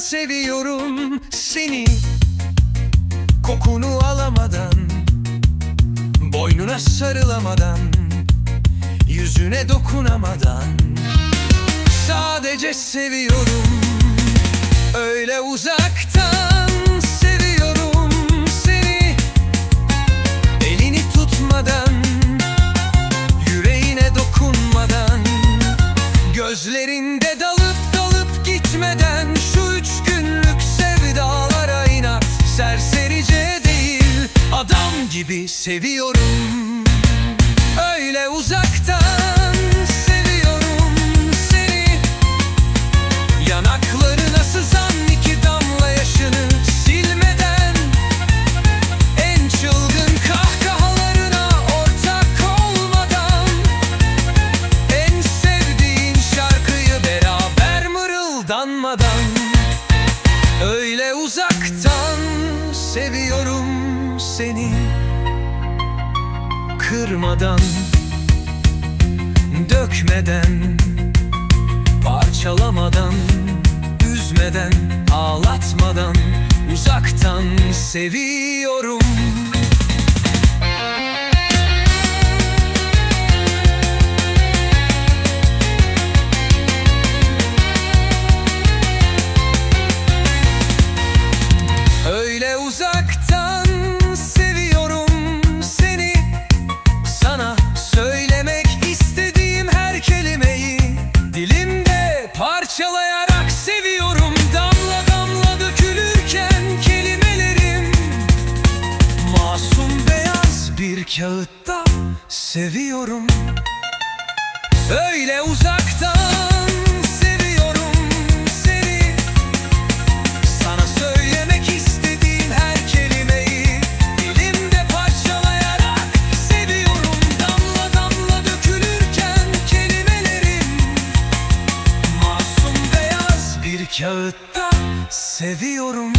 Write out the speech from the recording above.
seviyorum seni. Kokunu alamadan Boynuna sarılamadan Yüzüne dokunamadan. Sadece seviyorum gibi seviyorum. Öyle uzaktan seviyorum seni. Yanaklarına sızan iki damla yaşını silmeden. En çılgın kahkahalarına ortak olmadan. En sevdiğin şarkıyı beraber mırıldanmadan. Öyle uzaktan seviyorum seni Kırmadan Dökmeden Parçalamadan Üzmeden Ağlatmadan Uzaktan seviyorum kağıtta seviyorum. Öyle uzaktan seviyorum seni. Sana söylemek istediğim her kelimeyi Dilimde parçalayarak seviyorum. Damla damla dökülürken kelimelerim. Masum beyaz bir kağıtta seviyorum